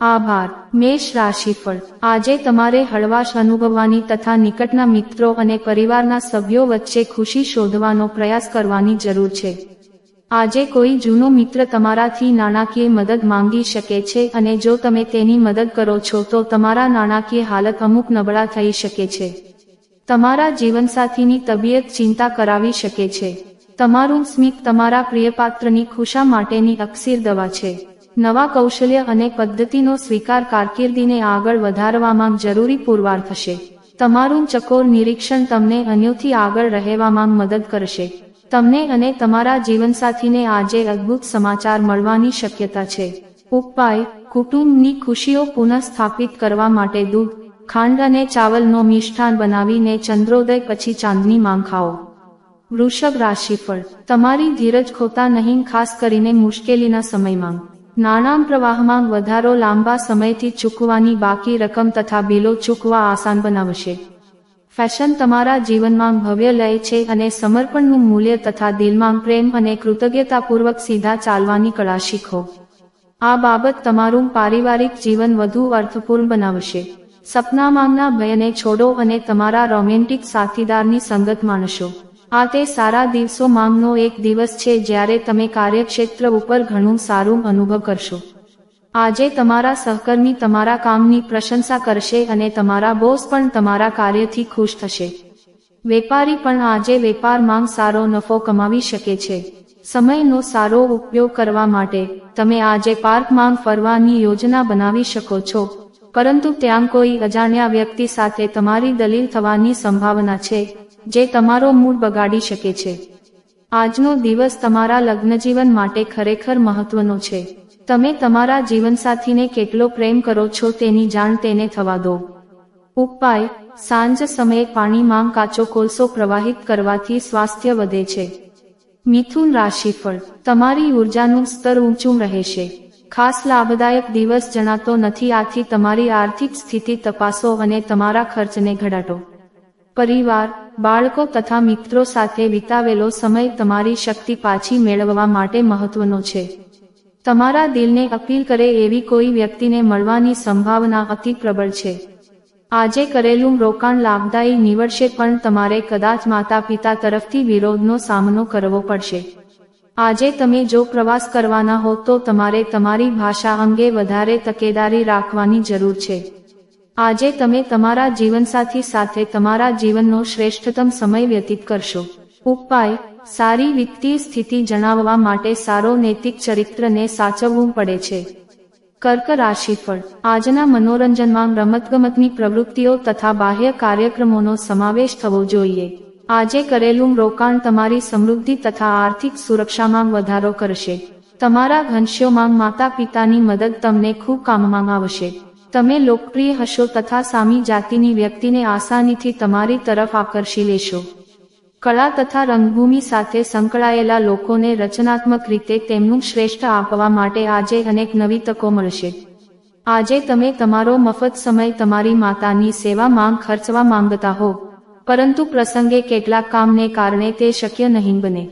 આભાર. મેષ રાશિફળ આજે તમારે હળવાશ અનુભવવાની તથા નિકટના મિત્રો અને પરિવારના સભ્યો વચ્ચે ખુશી શોધવાનો પ્રયાસ કરવાની જરૂર છે. આજે કોઈ જૂનો મિત્ર તમારાથી નાણાકીય મદદ માંગી શકે છે અને જો તમે તેની મદદ કરો છો તો તમારા નાણાકીય હાલત અમુક નબળા થઈ શકે છે. તમારા જીવનસાથીની તબિયત ચિંતા કરાવી શકે છે. તમારું સ્મિત તમારા પ્રિયપાત્રની ખુશા માટેની અક્ષીર દવા છે. નવા કૌશલ્ય અને પદ્ધતિનો સ્વીકાર કારકિર્દીને આગળ વધારવામાં જરૂરી પુરવાર થશે. તમારું ચકોર નિરીક્ષણ તમને અન્યોથી આગળ રહેવામાં મદદ કરશે. તમને અને તમારા જીવનસાથીને આજે અદ્ભુત સમાચાર મળવાની શક્યતા છે. ઉપાય, કુટુંબની ખુશીઓ પુનઃસ્થાપિત કરવા માટે દૂધ, ખાંડ અને ચાવલનો મિષ્ઠાન બનાવીને ચંદ્રોદય પછી ચાંદની માંગ ખાઓ. વૃષભ રાશિફળ. તમારી ધીરજ ખોતા નહીં, ખાસ કરીને મુશ્કેલીના સમયમાં. નાણાં પ્રવાહમાં વધારો લાંબા સમયથી ચૂકવાની બાકી રકમ તથા બિલો ચૂકવા આસાન બનાવશે. ફેશન તમારા જીવનમાં ભવ્ય લય છે અને સમર્પણનું મૂલ્ય તથા દિલમાં પ્રેમ અને કૃતજ્ઞતાપૂર્વક સીધા ચાલવાની કળા શીખો. આ બાબત તમારું પારિવારિક જીવન વધુ અર્થપૂર્ણ બનાવશે. સપનામાંના ભયને છોડો અને તમારા રોમેન્ટિક સાથીદારની સંગત માણશો. આ તે સારા દિવસો માંગનો એક દિવસ છે જ્યારે તમે કાર્યક્ષેત્ર ઉપર ઘણું સારું અનુભવ કરશો. આજે તમારા સહકર્મી તમારા કામની પ્રશંસા કરશે અને તમારા બોસ પણ તમારા કાર્યથી ખુશ થશે. વેપારી પણ આજે વેપાર માંગ સારો નફો કમાવી શકે છે. સમયનો સારો ઉપયોગ કરવા માટે તમે આજે પાર્ક માંગ ફરવાની યોજના બનાવી શકો છો, પરંતુ ત્યાં કોઈ અજાણ્યા વ્યક્તિ સાથે તમારી દલીલ થવાની સંભાવના છે. જે તમારો મૂડ બગાડી શકે છે. આજનો દિવસ તમારા લગ્નજીવન માટે ખરેખર મહત્વનો છે. તમે તમારા જીવનસાથીને કેટલો પ્રેમ કરો છો તેની જાણ તેને થવા દો. ઉપાય, સાંજ સમયે પાણીમાં કાચો કોલસો પ્રવાહિત કરવાથી સ્વાસ્થ્ય વધે છે. મિથુન રાશિફળ, તમારી ઉર્જાનું સ્તર ઊંચું રહેશે. ખાસ લાભદાયક દિવસ જણાતો નથી આથી તમારી આર્થિક સ્થિતિ તપાસો અને તમારા ખર્ચને ઘટાડો. પરિવાર, બાળકો તથા મિત્રો સાથે વિતાવેલો સમય તમારી શક્તિ પાછી મેળવવા માટે મહત્વનો છે. તમારા દિલને અપીલ કરે એવી કોઈ વ્યક્તિને મળવાની સંભાવના અતિ પ્રબળ છે. આજે કરેલું રોકાણ લાભદાયી નીવડશે પણ તમારે કદાચ માતા પિતા તરફથી વિરોધનો સામનો કરવો પડશે. આજે તમે જો પ્રવાસ કરવાના હો તો તમારે તમારી ભાષા અંગે વધારે તકેદારી રાખવાની જરૂર છે. આજે તમે તમારા જીવનસાથી સાથે તમારા જીવનનો શ્રેષ્ઠતમ સમય વ્યતીત કરશો. ઉપાય, સારી વિત્તીય સ્થિતિ જણાવવા માટે સારો નૈતિક ચરિત્રને સાચવવું પડે છે. કર્ક રાશિફળ. આજના મનોરંજનમાં રમતગમતની પ્રવૃત્તિઓ તથા બાહ્ય કાર્યક્રમોનો સમાવેશ થવો જોઈએ. આજે કરેલું રોકાણ તમારી સમૃદ્ધિ તથા આર્થિક સુરક્ષામાં વધારો કરશે. તમારા ઘનશ્યોમાં માતા પિતાની મદદ તમને ખૂબ કામમાં આવશે. તમે લોકપ્રિય હશો તથા સામી જાતિની વ્યક્તિને આસાનીથી તમારી તરફ આકર્ષી લેશો. કળા તથા રંગભૂમિ સાથે સંકળાયેલા લોકોને રચનાત્મક રીતે તેમનું શ્રેષ્ઠ આપવા માટે આજે અનેક નવી તકો મળશે. આજે તમે તમારો મફત સમય તમારી માતાની સેવા માંગ ખર્ચવા માંગતા હો, પરંતુ પ્રસંગે કેટલાક કામને કારણે તે શક્ય નહીં બને.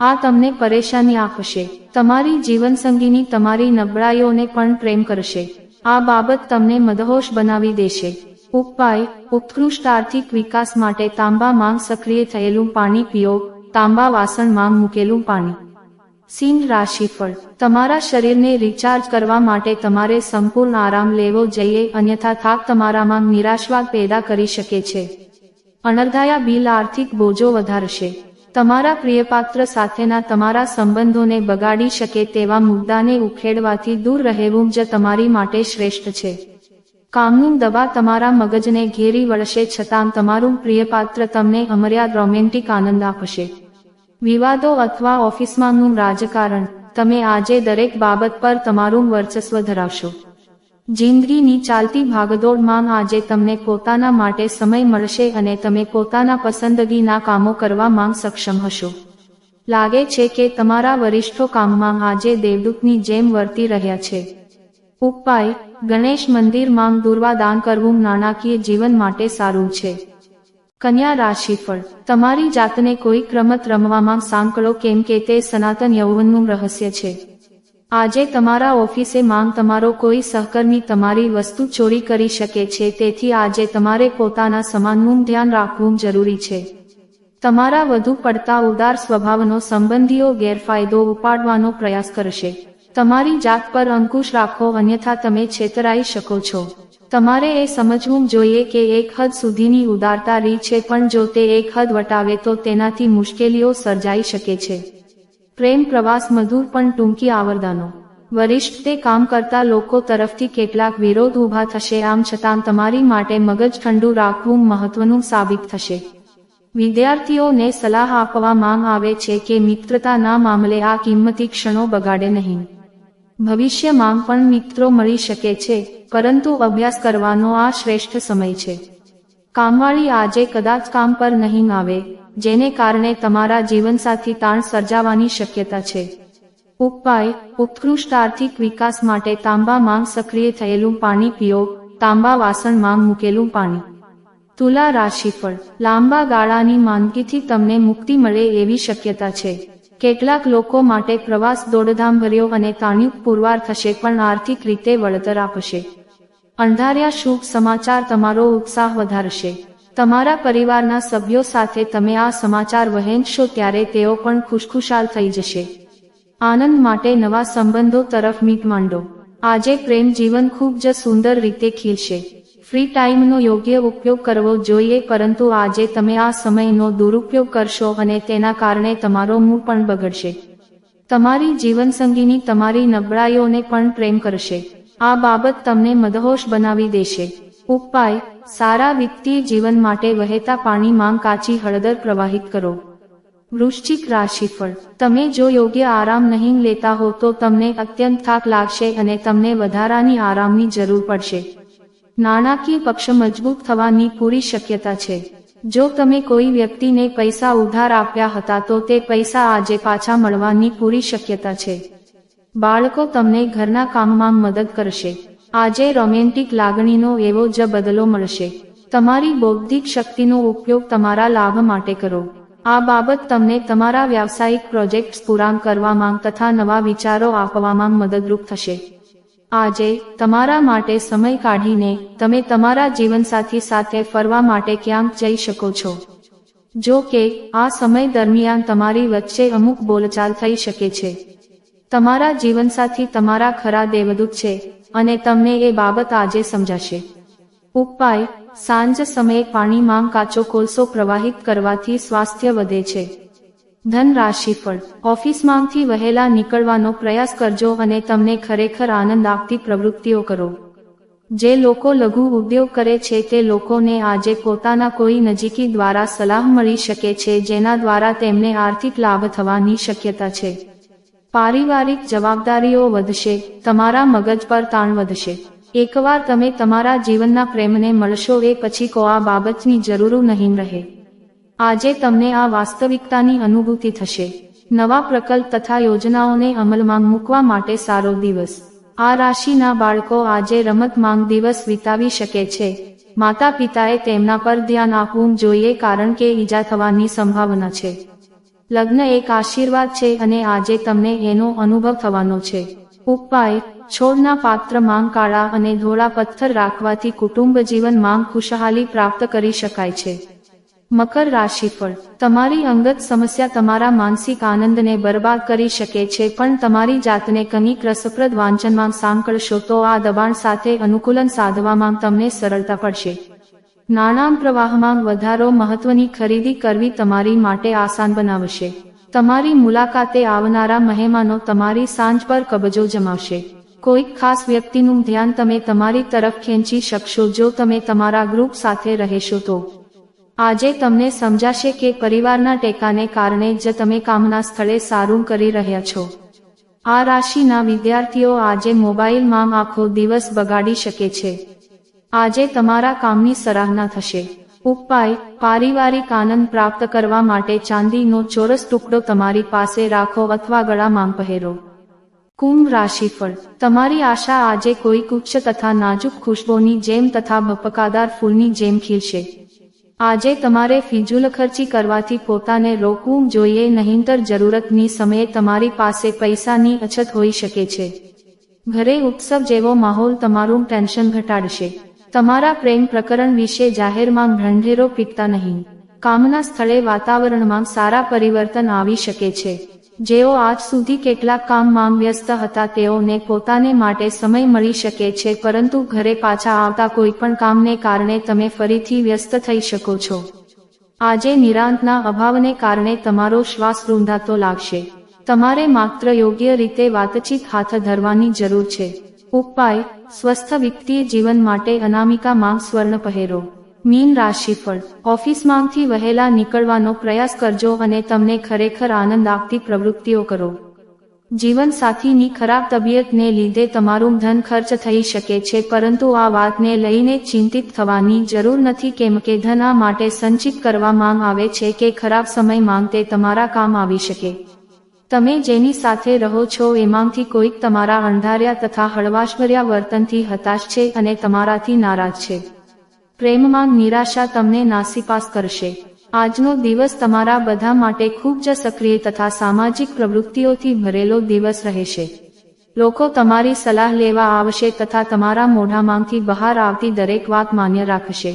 આ તમને પરેશાની આપશે. તમારી જીવનસંગીની તમારી નબળાઈઓને પણ પ્રેમ કરશે. આ બાબત તમને મદહોશ બનાવી દેશે. ઉપાય, ઉત્કૃષ્ટ આર્થિક વિકાસ માટે તાંબા માંગ સક્રિય થયેલું પાણી પીઓ, તાંબા વાસણ માંગ મૂકેલું પાણી. સિંહ રાશિફળ તમારા શરીરને રિચાર્જ કરવા માટે તમારે સંપૂર્ણ આરામ લેવો જોઈએ, અન્યથા થાક તમારામાં નિરાશવાદ પેદા કરી શકે છે. અનર્ધાયા બિલ આર્થિક બોજો વધારશે. તમારા પ્રિયપાત્ર સાથેના તમારા સંબંધોને બગાડી શકે તેવા મુદ્દાને ઉખેડવાથી દૂર રહેવું જ તમારી માટે શ્રેષ્ઠ છે. કામનું દવા તમારા મગજને ઘેરી વળશે છતાં તમારું પ્રિયપાત્ર તમને અમર્યાદ રોમેન્ટિક આનંદ આપશે. વિવાદો અથવા ઓફિસમાંનું રાજકારણ, તમે આજે દરેક બાબત પર તમારું વર્ચસ્વ ધરાવશો. જિંદગીની ચાલતી ભાગદોડમાં આજે તમને પોતાના માટે સમય મળશે અને તમે પોતાના પસંદગીના કામો કરવામાં સક્ષમ હશો. લાગે છે કે તમારા વરિષ્ઠો કામમાં આજે દેવદૂતની જેમ વર્તી રહ્યા છે. ઉપાય, ગણેશ મંદિરમાં દુર્વા દાન કરવું નાણાકીય જીવન માટે સારું છે. કન્યા રાશિફળ, તમારી જાતને કોઈ રમત રમવામાં સાંકળો કેમ કે તે સનાતન યૌવનનું રહસ્ય છે. આજે તમારા ઓફિસે માંગ તમારો કોઈ સહકર્મી તમારી વસ્તુ ચોરી કરી શકે છે, તેથી આજે તમારે પોતાના સમાનનું ધ્યાન રાખવું જરૂરી છે. તમારા વધુ પડતા ઉદાર સ્વભાવનો સંબંધીઓ ગેરફાયદો ઉપાડવાનો પ્રયાસ કરશે. તમારી જાત પર અંકુશ રાખો, અન્યથા તમે છેતરાઈ શકો છો. તમારે એ સમજવું જોઈએ કે એક હદ સુધીની ઉદારતા રી છે, પણ જો તે એક હદ વટાવે તો તેનાથી મુશ્કેલીઓ સર્જાઈ શકે છે. પ્રેમ પ્રવાસ મધુર પણ ટૂંકી આવરદાનો. વરિષ્ઠ તે કામ કરતા લોકો તરફથી કેટલાક વિરોધ ઊભા થશે, આમ છતાં તમારી માટે મગજ ઠંડુ રાખવું મહત્વનું સાબિત થશે. વિદ્યાર્થીઓને સલાહ આપવા માંગ આવે છે કે મિત્રતાના મામલે આ કિંમતી ક્ષણો બગાડે નહીં. ભવિષ્યમાં પણ મિત્રો મળી શકે છે, પરંતુ અભ્યાસ કરવાનો આ શ્રેષ્ઠ સમય છે. કામવાળી આજે કદાચ કામ પર નહીં આવે જેને કારણે તમારા જીવનસાથી તાણ સર્જાવાની શક્યતા છે. ઉપાય, ઉત્કૃષ્ટ આર્થિક વિકાસ માટે તાંબા માંગ સક્રિય થયેલું પાણી પીઓ, તાંબા વાસણ માંગ મૂકેલું પાણી. તુલા રાશિફળ. લાંબા ગાળાની માંદગીથી તમને મુક્તિ મળે એવી શક્યતા છે. કેટલાક લોકો માટે પ્રવાસ દોડધામ ભર્યો અને તાણયુક્ત પુરવાર થશે પણ આર્થિક રીતે વળતર આપશે. અંધાર્યા શુભ સમાચાર તમારો ઉત્સાહ વધારશે. તમારા પરિવારના સભ્યો સાથે તમે આ સમાચાર વહેંચશો ત્યારે તેઓ પણ ખુશખુશાલ થઈ જશે. આનંદ માટે નવા સંબંધો તરફ મીટ માંડો. આજે પ્રેમ જીવન ખૂબ જ સુંદર રીતે ખીલશે. ફ્રી ટાઈમનો યોગ્ય ઉપયોગ કરવો જોઈએ પરંતુ આજે તમે આ સમયનો દુરુપયોગ કરશો અને તેના કારણે તમારો મૂડ પણ બગડશે. તમારી જીવનસંગીની તમારી નબળાઈઓને પણ પ્રેમ કરશે. આ બાબત તમને મદહોશ બનાવી દેશે. ઉપાય સારા વિત્તીય જીવન માટે વહેતા પાણીમાં કાચી હળદર પ્રવાહિત કરો. વૃશ્ચિક રાશિફળ. તમે જો યોગ્ય આરામ નહીં લેતા હો તો તમને અત્યંત થાક લાગશે અને તમને વધારાની આરામની જરૂર પડશે. નાણાકીય પક્ષ મજબૂત થવાની પૂરી શક્યતા છે. જો તમે કોઈ વ્યક્તિને પૈસા ઉધાર આપ્યા હતા તો તે પૈસા આજે પાછા મળવાની પૂરી શક્યતા છે. બાળકો તમને ઘરના કામમાં મદદ કરશે. આજે રોમેન્ટિક લાગણીનો એવો જ બદલો મળશે. તમારી બૌદ્ધિક શક્તિનો ઉપયોગ તમારા લાભ માટે કરો. આ બાબત તમને તમારા વ્યાવસાયિક પ્રોજેક્ટ્સ પૂરા કરવામાં તથા નવા વિચારો આપવામાં મદદરૂપ થશે. આજે, તમારા માટે સમય કાઢીને, તમે તમારા જીવનસાથી સાથે ફરવા માટે ક્યાંક જઈ શકો છો. જો કે, આ સમય દરમિયાન તમારી વચ્ચે અમુક બોલચાલ થઈ શકે છે. તમારા જીવનસાથી તમારા ખરા દેવદૂત છે. અને તમને એ બાબત આજે સમજાશે. ઉપાય, સાંજ સમયે પાણીમાં કાચો કોલસો પ્રવાહિત કરવાથી સ્વાસ્થ્ય વધે છે. ધન રાશિફળ ઓફિસમાંથી વહેલા નીકળવાનો પ્રયાસ કરજો અને તમને ખરેખર આનંદ આપતી પ્રવૃત્તિઓ કરો. જે લોકો લઘુ ઉદ્યોગ કરે છે તે લોકોને આજે પોતાના કોઈ નજીકી દ્વારા સલાહ મળી શકે છે જેના દ્વારા તેમને આર્થિક લાભ થવાની શક્યતા છે. પારિવારિક જવાબદારીઓ વધશે, તમારા મગજ પર તાણ વધશે. એકવાર તમે તમારા જીવનના પ્રેમને મળશો એ પછી કો આ બાબતની જરૂર નહીં રહે. આજે તમને આ વાસ્તવિકતાની અનુભૂતિ થશે. નવા પ્રકલ્પ તથા યોજનાઓને અમલમાં મૂકવા માટે સારો દિવસ. આ રાશિના બાળકો આજે રમત માંગ દિવસ વિતાવી શકે છે. માતા પિતાએ તેમના પર ધ્યાન આપવું જોઈએ કારણ કે ઈજા થવાની સંભાવના છે. લગ્ન એક આશીર્વાદ છે અને આજે તમને એનો અનુભવ થવાનો છે. ઉપાય, છોડના પાત્ર માંગ કાળા અને ધોળા પથ્થર રાખવાથી કુટુંબ જીવન માંગ ખુશહાલી પ્રાપ્ત કરી શકાય છે. મકર રાશિફળ તમારી અંગત સમસ્યા તમારા માનસિક આનંદને બરબાદ કરી શકે છે પણ તમારી જાતને કંઈક રસપ્રદ વાંચનમાં સાંકળશો તો આ દબાણ સાથે અનુકૂલન સાધવામાં તમને સરળતા પડશે. નાણાં પ્રવાહમાં વધારો મહત્વની ખરીદી કરવી તમારી માટે આસાન બનાવશે. તમારી મુલાકાતે આવનારા મહેમાનો તમારી સાંજ પર કબજો જમાવશે. કોઈક ખાસ વ્યક્તિનું ધ્યાન તમે તમારી તરફ ખેંચી શકશો જો તમે તમારા ગ્રુપ સાથે રહેશો તો. આજે તમને સમજાશે કે પરિવારના ટેકાને કારણે જ તમે કામના સ્થળે સારું કરી રહ્યા છો. આ રાશિના વિદ્યાર્થીઓ આજે મોબાઈલમાં આખો દિવસ બગાડી શકે છે. આજે તમારા કામની સરાહના થશે. ઉપાય, પારિવારિક આનંદ પ્રાપ્ત કરવા માટે ચાંદીનો ચોરસ ટુકડો તમારી પાસે રાખો અથવા ગળામાં પહેરો. કુંભ રાશિફળ. તમારી આશા આજે કોઈ ઉચ્ચ તથા નાજુક ખુશ્બોની જેમ તથા ભપકાદાર ફૂલની જેમ ખીલશે. આજે તમારે ફિજુલ ખર્ચી કરવાથી પોતાને રોકવું જોઈએ, નહીંતર જરૂરતની સમયે તમારી પાસે પૈસાની અછત હોઈ શકે છે. ઘરે ઉત્સવ જેવો માહોલ તમારું ટેન્શન ઘટાડશે. તમારા પ્રેમ પ્રકરણ વિશે જાહેરમાં ભંઢેરો પીકતા નહીં. કામના સ્થળે વાતાવરણમાં સારા પરિવર્તન આવી શકે છે. જેઓ આજ સુધી કેટલાક કામમાં વ્યસ્ત હતા, તેઓને પોતાને માટે સમય મળી શકે છે, પરંતુ ઘરે પાછા આવતા કોઈ પણ કામને કારણે તમે ફરીથી વ્યસ્ત થઈ શકો છો. આજે નિરાંતના અભાવને કારણે તમારો શ્વાસ રૂંધાતો લાગશે. તમારે માત્ર યોગ્ય રીતે વાતચીત હાથ ધરવાની જરૂર છે. ઉપાય, સ્વસ્થ વિત્તીય જીવન માટે અનામિકા માંગ સ્વર્ણ પહેરો. મીન રાશિફળ. ઓફિસમાંથી વહેલા નીકળવાનો પ્રયાસ કરજો અને તમને ખરેખર આનંદ આપતી પ્રવૃત્તિઓ કરો. જીવનસાથીની ખરાબ તબિયતને લીધે તમારું ધન ખર્ચ થઈ શકે છે, પરંતુ આ વાતને લઈને ચિંતિત થવાની જરૂર નથી કેમ કે ધન આ માટે સંચિત કરવામાં આવે છે કે ખરાબ સમય માંગતે તમારા કામ આવી શકે. તમે જેની સાથે રહો છો એમાંથી કોઈક તમારા અંધાર્યા તથા હળવાશભર્યા વર્તનથી હતાશ છે અને તમારાથી નારાજ છે. પ્રેમમાં નિરાશા તમને નાસીપાસ કરશે. આજનો દિવસ તમારા બધા માટે ખૂબ જ સક્રિય તથા સામાજિક પ્રવૃત્તિઓથી ભરેલો દિવસ રહેશે. લોકો તમારી સલાહ લેવા આવશે તથા તમારા મોઢામાંથી બહાર આવતી દરેક વાત માન્ય રાખશે.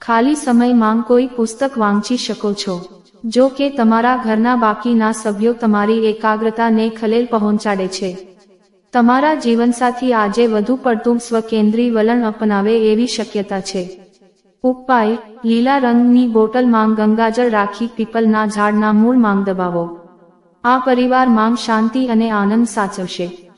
ખાલી સમયમાં કોઈ પુસ્તક વાંચી શકો છો. જો કે તમારા ઘરના બાકીના સભ્યો તમારી એકાગ્રતાને ખલેલ પહોંચાડે છે. તમારા જીવનસાથી આજે વધુ પડતું સ્વકેન્દ્રી વલણ અપનાવે એવી શક્યતા છે. ઉપાય, લીલા રંગની બોટલમાં ગંગાજળ રાખી પીપલના ઝાડના મૂળ માંગ દબાવો. આ પરિવાર માંગ શાંતિ અને આનંદ સાચવશે.